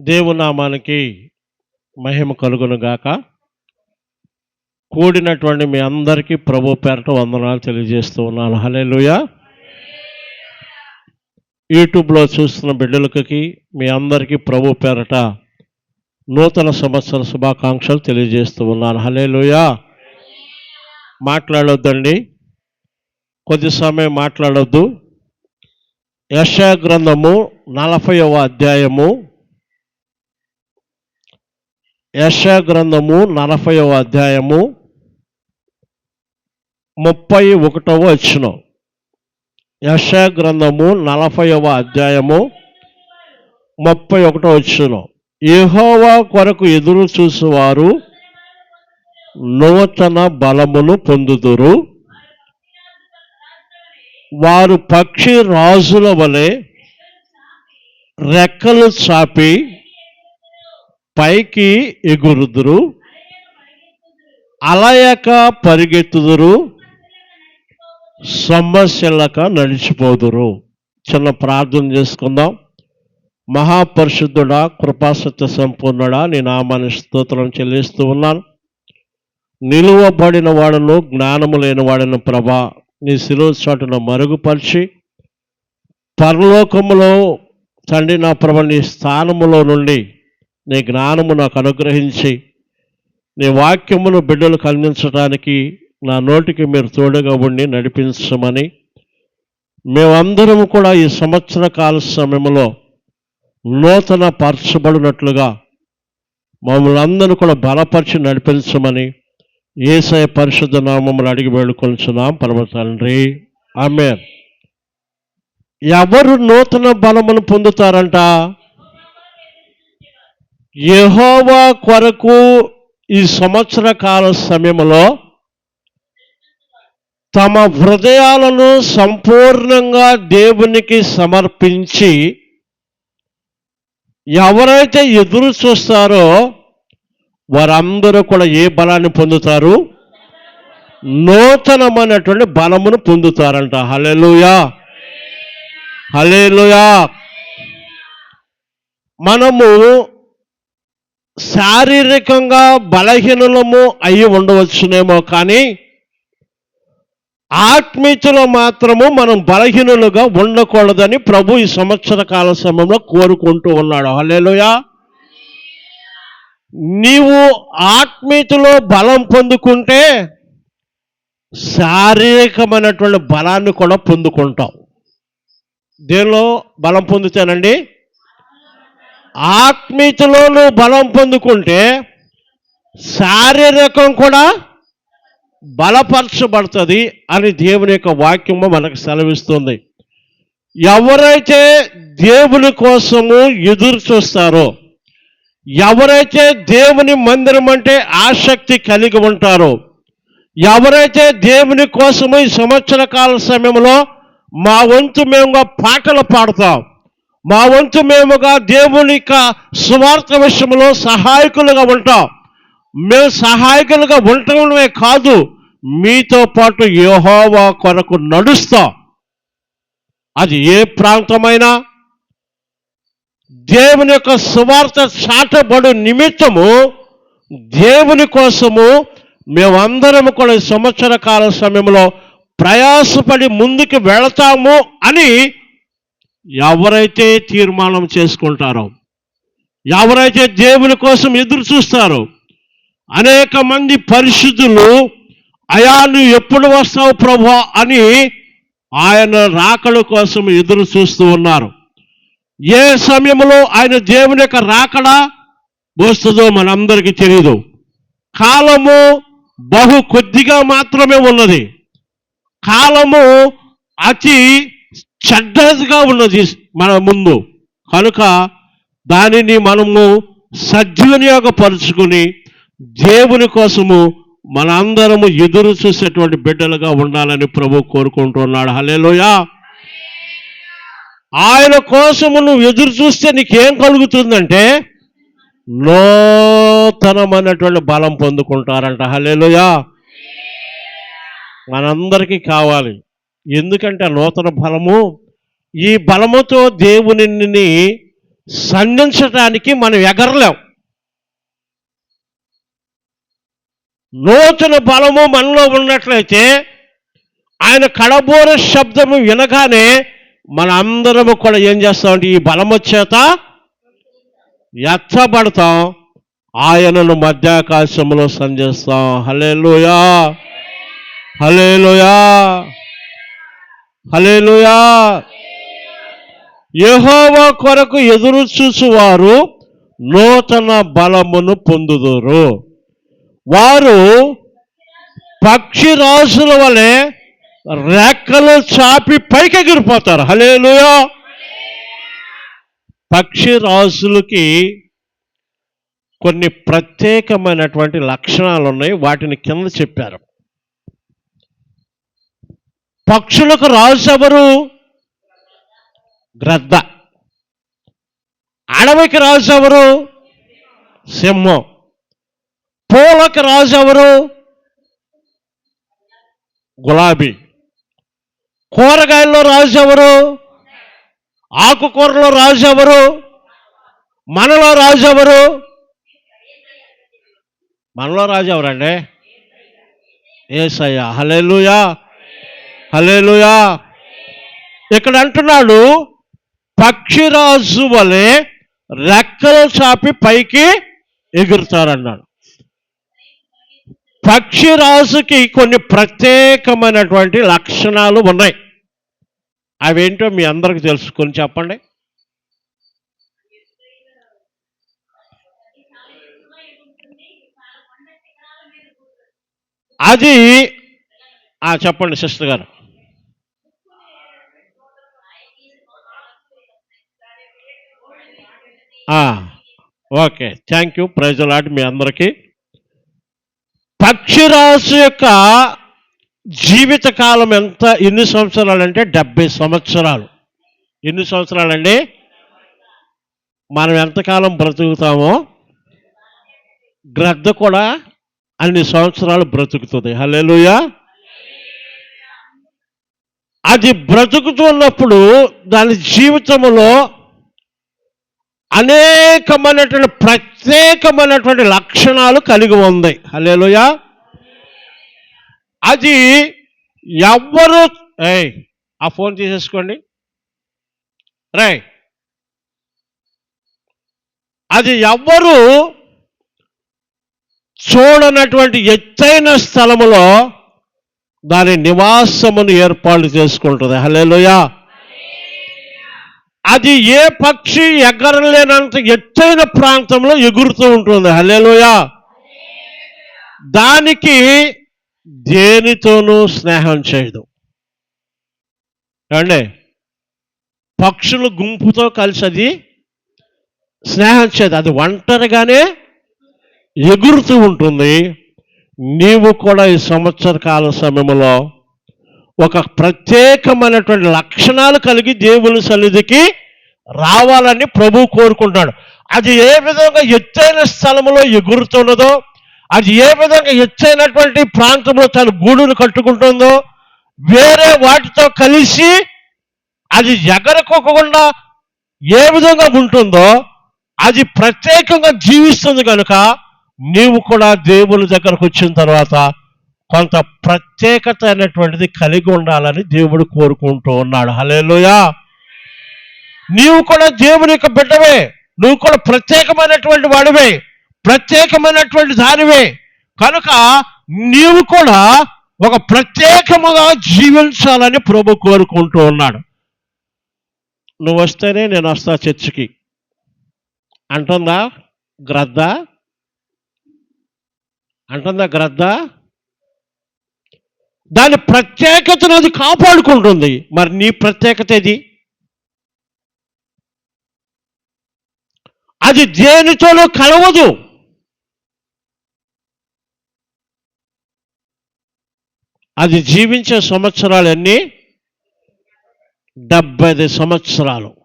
దేవునామానికి మహిమ కలుగునుగాక. కూడినటువంటి మీ అందరికీ ప్రభు పేరట వందనాలు తెలియజేస్తూ ఉన్నాను. హల్లెలూయా. యూట్యూబ్లో చూస్తున్న బిడ్డలకి మీ అందరికీ ప్రభు పేరట నూతన సంవత్సర శుభాకాంక్షలు తెలియజేస్తూ ఉన్నాను. హల్లెలూయా. మాట్లాడొద్దండి. కొద్ది సమయం మాట్లాడొద్దు. యశా గ్రంథము నలభైవ అధ్యాయము యశా గ్రంథము నలభైవ అధ్యాయము ముప్పై ఒకటవ వచ్చిన యశా గ్రంథము నలభైవ అధ్యాయము ముప్పై ఒకటో వచ్చిన యహోవా కొరకు ఎదురు చూసేవారు నూతన బలమును పొందుదురు. వారు పక్షి రాజుల వలె రెక్కలు చాపి పైకి ఎగురుదురు అలయక పరిగెత్తుదురు సమస్యలక నడిచిపోదురు. చిన్న ప్రార్థన చేసుకుందాం. మహాపరిశుద్ధుడా కృపాసత్య సంపూర్ణుడా నీ నామాన్ని స్తోత్రం చెల్లిస్తూ ఉన్నాను. నిలువబడిన వాడును జ్ఞానము లేని వాడిన ప్రభా నీ శిలువ చాటున మరుగుపరిచి పరలోకములో తండ్రి నా ప్రభ నీ స్థానములో నుండి నీ జ్ఞానము నాకు అనుగ్రహించి నీ వాక్యమును బిడ్డలకు అందించడానికి నా నోటికి మీరు తోడుగా ఉండి నడిపించమని మేమందరం కూడా ఈ సంవత్సర కాల సమయంలో నూతన పరచబడినట్లుగా మమ్మల్ని అందరూ కూడా బలపరిచి నడిపించమని ఏసయ పరిశుద్ధ నామములు అడిగి వేడుకొలుచున్నాం పరమ తండ్రి. ఆమె ఎవరు నూతన బలమును పొందుతారంట? యెహోవా కొరకు ఈ సంవత్సర కాల సమయంలో తమ హృదయాలను సంపూర్ణంగా దేవునికి సమర్పించి ఎవరైతే ఎదురు చూస్తారో వారందరూ కూడా ఏ బలాన్ని పొందుతారు? నూతనమైనటువంటి బలమును పొందుతారంట. హలేలుయా హలేలుయా మనము శారీరకంగా బలహీనలము అయి ఉండవచ్చునేమో కానీ ఆత్మీయతలో మాత్రము మనం బలహీనులుగా ఉండకూడదని ప్రభు ఈ సంవత్సర కాల సమయంలో కోరుకుంటూ ఉన్నాడు. హలేలుయా నీవు ఆత్మీయతలో బలం పొందుకుంటే శారీరకమైనటువంటి బలాన్ని కూడా పొందుకుంటావు. దేనిలో బలం పొందుతానండి? ఆత్మీయతలో నువ్వు బలం పొందుకుంటే శారీరకం కూడా బలపరచబడుతుంది అని దేవుని యొక్క వాక్యము మనకు సెలవిస్తుంది. ఎవరైతే దేవుని కోసము ఎదురు చూస్తారో ఎవరైతే దేవుని మందిరం అంటే ఆసక్తి కలిగి ఉంటారో ఎవరైతే దేవుని కోసము ఈ సంవత్సర కాల సమయంలో మా వంతు మేముగా పాటలు పాడతాం మా వంతు మేముగా దేవుని యొక్క సువార్త విషయంలో సహాయకులుగా ఉంటాం. మేము సహాయకులుగా ఉండటమే కాదు మీతో పాటు యోహోవా కొరకు నడుస్తాం. అది ఏ ప్రాంతమైనా దేవుని యొక్క సువార్త చాటబడు నిమిత్తము దేవుని కోసము మేమందరం కూడా సంవత్సర కాల సమయంలో ప్రయాసపడి ముందుకు వెళతాము అని ఎవరైతే తీర్మానం చేసుకుంటారో ఎవరైతే దేవుని కోసం ఎదురు చూస్తారో అనేక మంది పరిశుద్ధులు అయా నువ్వు ఎప్పుడు వస్తావు ప్రభా? అని ఆయన రాకడ కోసం ఎదురు చూస్తూ ఉన్నారు. ఏ సమయంలో ఆయన దేవుని యొక్క రాకడ వస్తుందో మనందరికీ తెలియదు కాలము బహు కొద్దిగా మాత్రమే ఉన్నది. కాలము అతి చెడ్డదిగా ఉన్నది మన ముందు. కనుక దానిని మనము సద్వినియోగపరుచుకుని దేవుని కోసము మనందరము ఎదురు చూసేటువంటి బిడ్డలుగా ఉండాలని ప్రభు కోరుకుంటున్నాడు. హలేలోయా ఆయన కోసము నువ్వు ఎదురు చూస్తే నీకేం కలుగుతుందంటే నూతనమైనటువంటి బలం పొందుకుంటారంట. హలేలుయా మనందరికీ కావాలి. ఎందుకంటే నూతన బలము. ఈ బలముతో దేవునిని సంధించటానికి మనం ఎగరలేం. నూతన బలము మనలో ఉన్నట్లయితే ఆయన కడబోర శబ్దము వినగానే మన అందరము కూడా ఏం చేస్తామంటే ఈ బలము చేత ఎత్తబడతాం. ఆయనను మధ్యాకాశంలో సంధిస్తాం. హలే లోయా హలేలుయా యహోవా కొరకు ఎదురు చూసువారు నూతన బలమును పొందుదురు. వారు పక్షి రాజుల వలె రెక్కలు చాపి పైకి ఎగిరిపోతారు హలేలుయా పక్షి రాజులకి కొన్ని ప్రత్యేకమైనటువంటి లక్షణాలు ఉన్నాయి వాటిని కింద చెప్పారు. పక్షులకు రాజు గ్రద్ద. అడవికి రాజు సింహం. పూలకు రాజు గులాబీ. కూరగాయల్లో రాజు ఆకుకూరలో రాజు మనలో రాజు మనలో రాజు ఎవరండి? ఏసయ్యా. హలెలుయా హలేలుయా ఇక్కడ అంటున్నాడు పక్షిరాజు వలె రెక్కలు చాపి పైకి ఎగురుతారన్నాడు. పక్షిరాజుకి కొన్ని ప్రత్యేకమైనటువంటి లక్షణాలు ఉన్నాయి. అవేంటో మీ అందరికి తెలుసుకొని చెప్పండి. అది చెప్పండి సిస్టర్ గారు. Okay. Thank you praise lot మీ అందరికీ. పక్షిరాశి యొక్క జీవిత కాలం ఎంత? ఎన్ని సంవత్సరాలు అంటే డెబ్బై సంవత్సరాలు. ఎన్ని సంవత్సరాలండి? మనం ఎంతకాలం బ్రతుకుతామో? గ్రద్ద కూడా అన్ని సంవత్సరాలు బ్రతుకుతుంది. హల్లెలూయా అది బ్రతుకుతున్నప్పుడు దాని జీవితంలో అనేకమైనటువంటి ప్రత్యేకమైనటువంటి లక్షణాలు కలిగి ఉంది. అలేలుయ అది ఎవ్వరు ఏయ్ ఆ ఫోన్ తీసేసుకోండి. రై అది ఎవ్వరు చూడనటువంటి ఎత్తైన స్థలములో దాని నివాసమును ఏర్పాటు చేసుకుంటుంది. హలేలుయా అది ఏ పక్షి ఎగరలేనంత ఎత్తైన ప్రాంతంలో ఎగురుతూ ఉంటుంది. హల్లెలూయా. దానికి దేనితోనూ స్నేహం చేయదు. ఏమండి? పక్షుల గుంపుతో కలిసి అది స్నేహం చేయదు. అది ఒంటరిగానే ఎగురుతూ ఉంటుంది. నీవు కూడా ఈ సంవత్సర కాల సమయంలో ఒక ప్రత్యేకమైనటువంటి లక్షణాలు కలిగి దేవుని సన్నిధికి రావాలని ప్రభు కోరుకుంటాడు అది ఏ విధంగా ఎత్తైన స్థలంలో ఎగురుతున్నదో అది ఏ విధంగా ఎత్తైనటువంటి ప్రాంతంలో తన గూడును కట్టుకుంటుందో వేరే వాటితో కలిసి అది ఎగరకోకుండా ఏ విధంగా ఉంటుందో అది ప్రత్యేకంగా జీవిస్తుంది కనుక నీవు కూడా దేవుని దగ్గరకు వచ్చిన తర్వాత కొంత ప్రత్యేకత అనేటువంటిది కలిగి ఉండాలని దేవుడు కోరుకుంటూ ఉన్నాడు. హలేలుయా నీవు కూడా దేవుని యొక్క బిడ్డవే. నువ్వు కూడా ప్రత్యేకమైనటువంటి వాడివే. ప్రత్యేకమైనటువంటి దానివే. కనుక నీవు కూడా ఒక ప్రత్యేకముగా జీవించాలని ప్రభు కోరుకుంటూ ఉన్నాడు. నువ్వు వస్తేనే నేను వస్తా చర్చికి. అంటుందా? గ్రద్ద? అంటుందా గ్రద్ద? దాని ప్రత్యేకతను అది కాపాడుకుంటుంది. మరి నీ ప్రత్యేకత ఏది? అది దేనితోనూ కలవదు. అది జీవించే సంవత్సరాలన్నీ డెబ్బై ఐదు సంవత్సరాలు.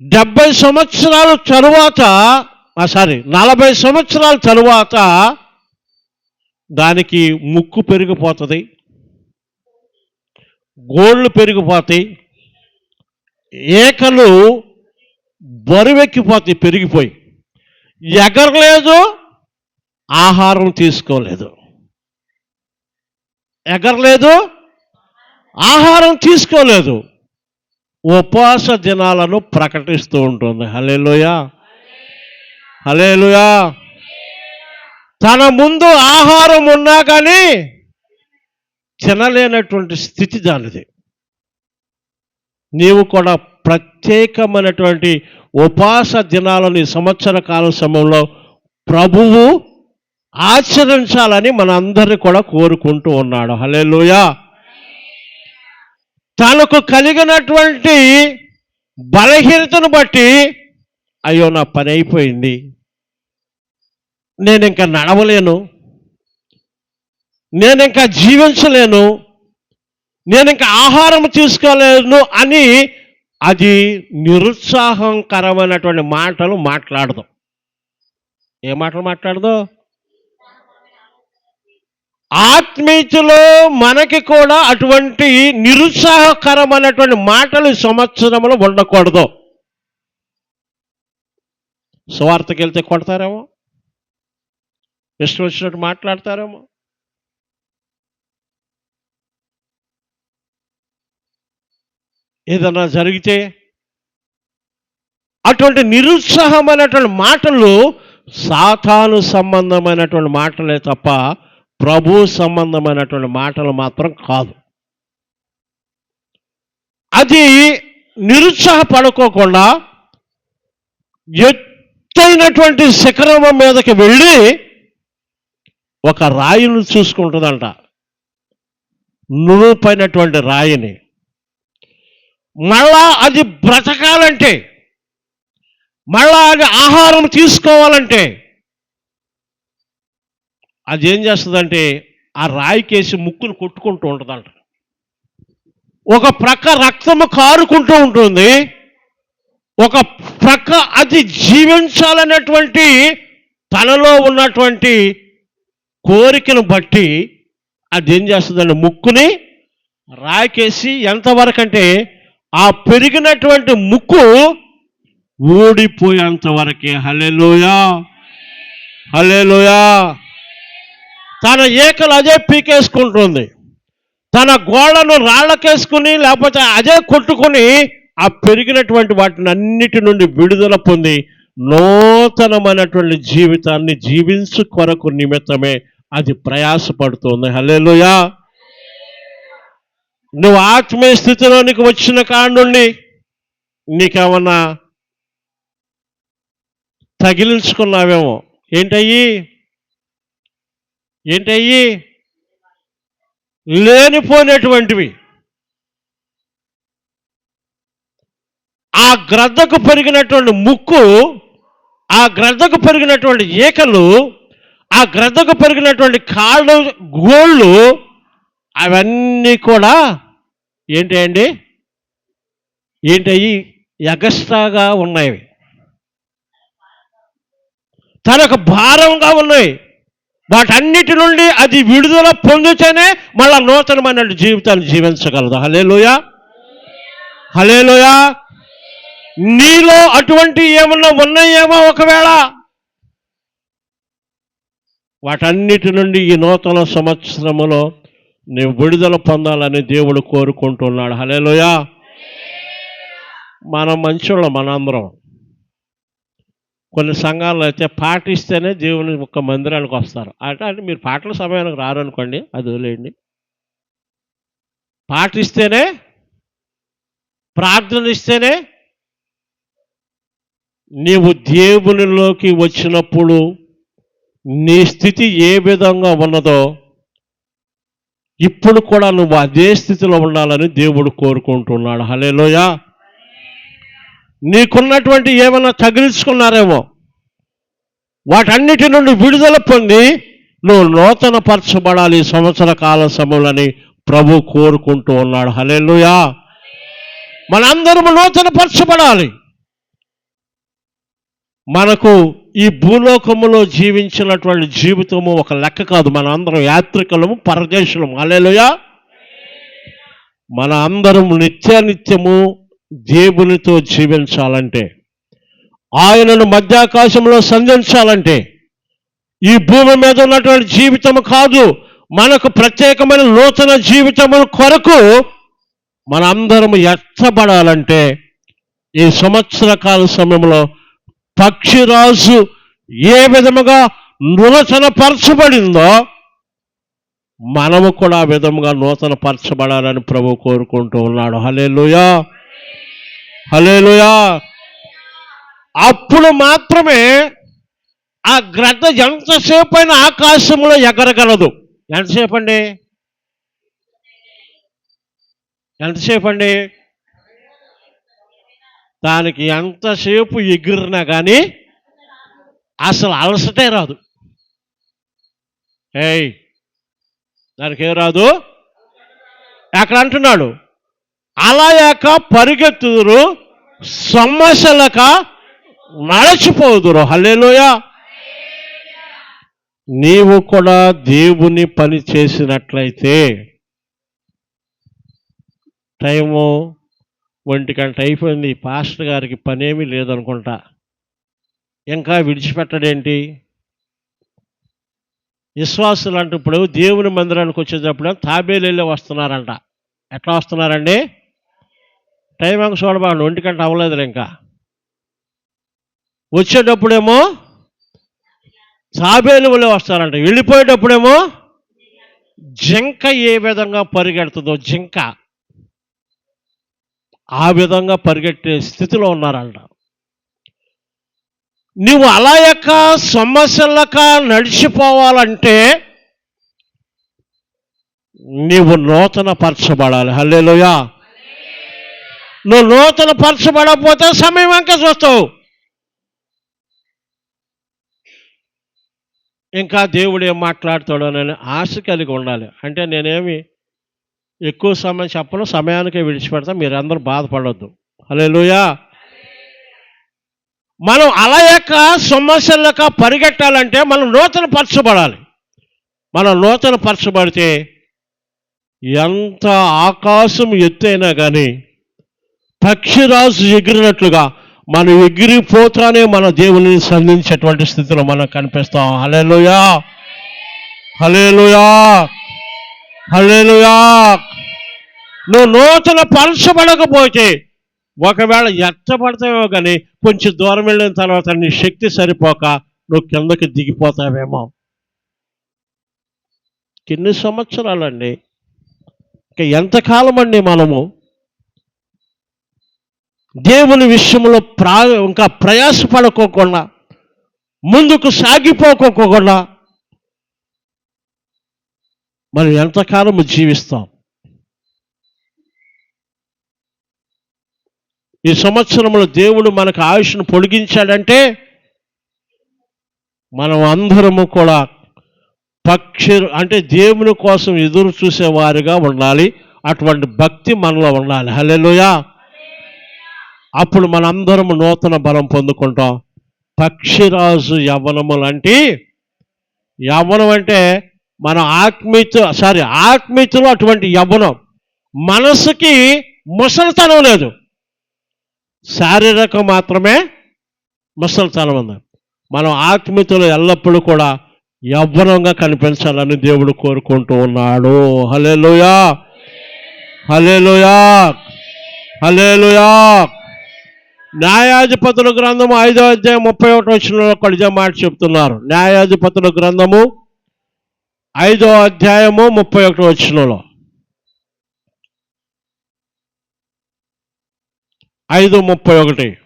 డెబ్బై సంవత్సరాల తరువాత సారీ నలభై సంవత్సరాల తరువాత దానికి ముక్కు పెరిగిపోతుంది గోళ్ళు పెరిగిపోతాయి ఏకలు బరువెక్కిపోతాయి పెరిగిపోయి. ఎగరలేదు ఆహారం తీసుకోలేదు. ఎగరలేదు ఆహారం తీసుకోలేదు. ఉపవాస దినాలను ప్రకటిస్తూ ఉంటుంది. హలేలుయా హలేలుయా తన ముందు ఆహారం ఉన్నా కానీ తినలేనటువంటి స్థితి దానిది. నీవు కూడా ప్రత్యేకమైనటువంటి ఉపాస దినాలను ఈ సంవత్సర కాల సమయంలో ప్రభువు ఆచరించాలని మన అందరినీ కూడా కోరుకుంటూ ఉన్నాడు. హలేలుయా తనకు కలిగినటువంటి బలహీనతను బట్టి అయ్యో నా పని అయిపోయింది. నేను ఇంకా నడవలేను. నేను ఇంకా జీవించలేను. నేను ఇంకా ఆహారం తీసుకోలేను అని అది నిరుత్సాహంకరమైనటువంటి మాటలు మాట్లాడదు. ఏ మాటలు మాట్లాడదు? ఆత్మీయతలో మనకి కూడా అటువంటి నిరుత్సాహకరమైనటువంటి మాటలు సంవత్సరంలో ఉండకూడదు. స్వార్థకి వెళ్తే కొడతారేమో? ఇష్టం వచ్చినట్టు మాట్లాడతారేమో? ఏదన్నా జరిగితే అటువంటి నిరుత్సాహమైనటువంటి మాటలు సాతాను సంబంధమైనటువంటి మాటలే తప్ప ప్రభు సంబంధమైనటువంటి మాటలు మాత్రం కాదు. అది నిరుత్సాహపడుకోకుండా ఎత్తైనటువంటి శిఖరం మీదకి వెళ్ళి ఒక రాయిని చూసుకుంటుందంట. నునుపైనటువంటి రాయిని. మళ్ళా అది బ్రతకాలంటే మళ్ళా అది ఆహారం తీసుకోవాలంటే అది ఏం చేస్తుందంటే ఆ రాయికేసి ముక్కును కొట్టుకుంటూ ఉంటుందంట. ఒక ప్రక్క రక్తము కారుకుంటూ ఉంటుంది. ఒక ప్రక్క అది జీవించాలనేటువంటి తనలో ఉన్నటువంటి కోరికను బట్టి అది ఏం చేస్తుందంటే ముక్కుని రాకేసి ఎంతవరకు అంటే ఆ పెరిగినటువంటి ముక్కు ఊడిపోయేంత వరకే. హలెలోయా హలేలోయా తన ఏకలు అదే పీకేసుకుంటుంది. తన గోడను రాళ్ళకేసుకుని లేకపోతే అదే కొట్టుకుని ఆ పెరిగినటువంటి వాటిని అన్నిటి నుండి విడుదల పొంది నూతనమైనటువంటి జీవితాన్ని జీవించు కొరకు నిమిత్తమే అది ప్రయాసపడుతుంది. హలేలుయా నువ్వు ఆత్మీయ స్థితిలోనికి వచ్చిన కాండుండి నుండి నీకేమన్నా తగిలించుకున్నావేమో. ఏంటయ్యి? ఏంటయ్యి? లేనిపోయినటువంటివి. ఆ గ్రద్దకు పెరిగినటువంటి ముక్కు ఆ గ్రద్దకు పెరిగినటువంటి ఈకలు ఆ గ్రద్దకు పెరిగినటువంటి కాళ్ళు గోళ్ళు అవన్నీ కూడా ఏంటి అండి ఏంటయ్యి? ఎగస్ట్రాగా ఉన్నాయి. తనకు భారంగా ఉన్నాయి. వాటన్నిటి నుండి అది విడుదల పొందితేనే మళ్ళా నూతనమైన జీవితాన్ని జీవించగలదు. హలేలుయా హలేలుయా నీలో అటువంటి ఏమన్నా ఉన్నాయేమో ఒకవేళ? వాటన్నిటి నుండి ఈ నూతన సంవత్సరములో నీవు విడుదల పొందాలని దేవుడు కోరుకుంటున్నాడు. హలేలోయా మనం మంచోళ్ళం మనందరం. కొన్ని సంఘాల్లో అయితే పాటిస్తేనే దేవుని ఒక మందిరానికి వస్తారు. అంటే అంటే మీరు పాటల సమయానికి రారు అనుకోండి అది వదిలేయండి. పాటిస్తేనే ప్రార్థన ఇస్తేనే నీవు దేవునిలోకి వచ్చినప్పుడు నీ స్థితి ఏ విధంగా ఉన్నదో ఇప్పుడు కూడా నువ్వు అదే స్థితిలో ఉండాలని దేవుడు కోరుకుంటున్నాడు. హలేలోయా నీకున్నటువంటి ఏమైనా తగిలించుకున్నారేమో? వాటన్నిటి నుండి విడుదల పొంది నువ్వు నూతన పరచబడాలి సంవత్సర కాల సమయంలోని ప్రభు కోరుకుంటూ ఉన్నాడు. హలేలుయా మనందరము నూతన పరచబడాలి మనకు ఈ భూలోకములో జీవించినటువంటి జీవితము ఒక లెక్క కాదు. మన అందరం యాత్రికులము పరదేశులము. అలేలుయా మన అందరం నిత్యానిత్యము దేవునితో జీవించాలంటే ఆయనను మధ్యాకాశంలో సంధించాలంటే ఈ భూమి మీద ఉన్నటువంటి జీవితం కాదు మనకు ప్రత్యేకమైన నూతన జీవితము కొరకు మనందరం ఎత్తబడాలంటే ఈ సంవత్సర కాల సమయంలో పక్షిరాజు ఏ విధముగా నూతన పరచబడిందో మనము కూడా ఆ విధముగా నూతన పరచబడాలని ప్రభు కోరుకుంటూ ఉన్నాడు. హలేలుయా హలేలుయా అప్పుడు మాత్రమే ఆ గ్రద్ద ఎంతసేపు అయినా ఆకాశంలో ఎగరగలదు. ఎంతసేపు అండి ఎంతసేపు అండి దానికి ఎంతసేపు ఎగిరినా కానీ అసలు అలసటే రాదు. ఏయ్ దానికి ఏం రాదు? అక్కడ అంటున్నాడు? అలాయాక పరిగెత్తుదురు సమస్యలక నడచిపోదురు. హల్లెలూయ. నీవు కూడా దేవుని పని చేసినట్లయితే టైము ఒంటి గంట అయిపోయింది. పాస్టర్ గారికి పనేమీ లేదనుకుంటా. ఇంకా విడిచిపెట్టడేంటి? విశ్వాసులు అంటే ఇప్పుడు దేవుని మందిరానికి వచ్చేటప్పుడు తాబేలు వస్తున్నారంట. ఎట్లా వస్తున్నారండి? టైం అంక చూడబాండి. ఒంటి గంట అవ్వలేదు ఇంకా. వచ్చేటప్పుడేమో తాబేలు వల్లే వస్తారంట. వెళ్ళిపోయేటప్పుడేమో జింక ఏ విధంగా పరిగెడుతుందో జింక. ఆ విధంగా పరిగెట్టే స్థితిలో ఉన్నారంట. నువ్వు అలా యొక్క సమస్యలక నడిచిపోవాలంటే నీవు నూతన పరచబడాలి హల్లేలోయా. నువ్వు నూతన పరచబడకపోతే సమయం వెంక చూస్తావు. ఇంకా దేవుడు ఏం మాట్లాడతాడోనని ఆశ కలిగి ఉండాలి. అంటే నేనేమి ఎక్కువ సమయం చెప్పను సమయానికే విడిచిపెడతా మీరందరూ హలే హల్లెలూయా. మనం అలా యొక్క సమస్యలక పరిగెట్టాలంటే మనం నూతన పరచబడాలి. మనం నూతన పరచబడితే ఎంత ఆకాశం ఎత్తైనా కానీ పక్షిరాజు ఎగిరినట్లుగా మనం ఎగిరిపోతానే మన దేవుని సంధించేటువంటి స్థితిలో మనం కనిపిస్తాం. హలేలుయా హలేలుయా హలేలుయా నువ్వు నూతన పరచబడకపోతే ఒకవేళ ఎత్తపడతావేమో కానీ కొంచెం దూరం వెళ్ళిన తర్వాత నీ శక్తి సరిపోక నువ్వు కిందకి దిగిపోతావేమో. ఎన్ని సంవత్సరాలండి. ఇంకా ఎంతకాలం అండి మనము? దేవుని విషయంలో ప్రా ఇంకా ప్రయాసపడుకోకుండా ముందుకు సాగిపోకోకుండా మనం ఎంతకాలము జీవిస్తాం? ఈ సంవత్సరంలో దేవుడు మనకు ఆయుష్ను పొడిగించాడంటే మనం అందరము కూడా పక్షి అంటే దేవుని కోసం ఎదురు చూసేవారుగా ఉండాలి. అటువంటి భక్తి మనలో ఉండాలి. హలెలుయా అప్పుడు మనందరం నూతన బలం పొందుకుంటాం. పక్షిరాజు యవ్వనము లాంటి యవ్వనం అంటే మన ఆత్మీయత సారీ ఆత్మీయతలో అటువంటి యవ్వనం మనసుకి ముసలితనం లేదు. శారీరకం మాత్రమే ముసలితనం ఉంది. మనం ఆత్మీయతలో ఎల్లప్పుడూ కూడా యవ్వనంగా కనిపించాలని దేవుడు కోరుకుంటూ ఉన్నాడు. హలేలుయా హలేలుయా హలేలుయా న్యాయాధిపతుల గ్రంథము ఐదో అధ్యాయం ముప్పై ఒకటి వచ్చిన కొడిజ మాట చెప్తున్నారు. న్యాయాధిపతుల గ్రంథము ఐదో అధ్యాయము ముప్పై ఒకటి వచ్చినలో ఐదు ముప్పై ఒకటి.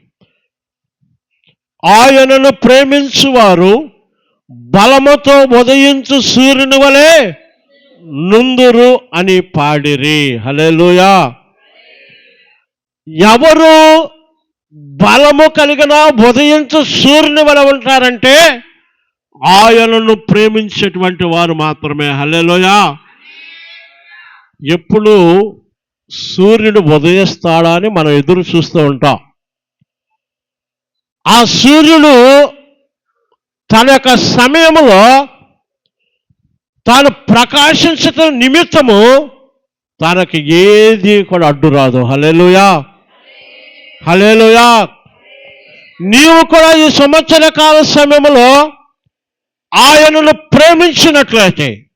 ఆయనను ప్రేమించువారు బలముతో ఉదయించు సూర్యుని వలె నుందురు అని పాడిరి. హలేలుయా ఎవరు బలము కలిగిన ఉదయించు సూర్యుని వలె ఉంటారంటే ఆయనను ప్రేమించేటువంటి వారు మాత్రమే. హలేలోయా ఎప్పుడు సూర్యుడు ఉదయిస్తాడా అని మనం ఎదురు చూస్తూ ఉంటాం. ఆ సూర్యుడు తన యొక్క సమయంలో తాను ప్రకాశించటం నిమిత్తము తనకి ఏది కూడా అడ్డు రాదు. హలేలుయా హలేలుయా నీవు కూడా ఈ సంవత్సర కాల సమయంలో ఆయనను ప్రేమించినట్లయితే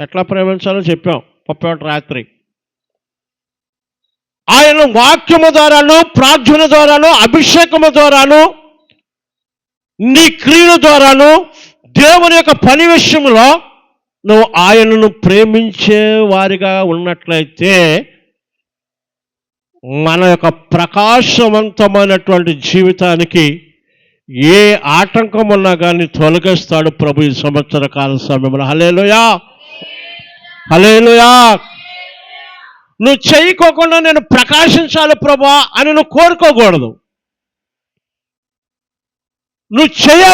ఎట్లా ప్రేమించాలో చెప్పాం. పప్పటి రాత్రి. ఆయన వాక్యము ద్వారాను ప్రార్థన ద్వారాను అభిషేకము ద్వారాను నీ క్రియల ద్వారాను దేవుని యొక్క పని విషయంలో నువ్వు ఆయనను ప్రేమించే వారిగా ఉన్నట్లయితే మన యొక్క ప్రకాశవంతమైనటువంటి జీవితానికి ఏ ఆటంకం ఉన్నా కానీ తొలగిస్తాడు ప్రభు ఈ సంవత్సర కాల సమయంలో. హలేలుయా హలేలుయా నువ్వు చేయకోకుండా నేను ప్రకాశించాలి ప్రభా అని నువ్వు కోరుకోకూడదు. నువ్వు చేయాలి